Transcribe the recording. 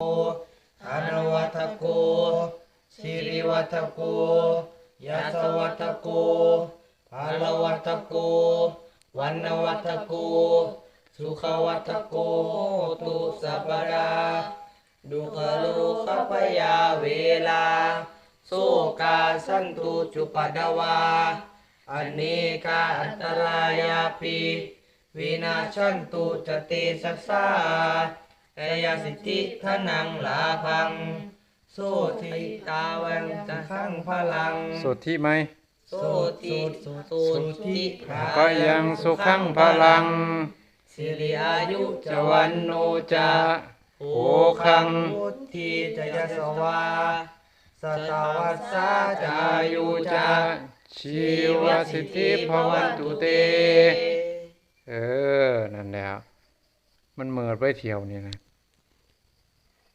อนวัตโกสิริวัตโกยัสวัตโกภาลวัตโกวันนวัตโกสุขวัตโกตุสัพดาดุขลุขปยาเวลาโสกาสันตุจุปดวาอเนกาอันตรายาปิวินาชันตุจเตสัสสา สิทธิทนังลาพัง โสทิตาวังจะขังพลัง สุทธิไหมโสติสุทิภาก็ยังสุขังพลัง สิริอายุจจวัวันนโนโนจาจาโอโอคัคังงพุทธิจยสวาสตาวัสสาจายุจาชีวสิทธิภวันตุเต เออ นั่นแหล้ว มันเหมิดไปเที่ยวนี่นะ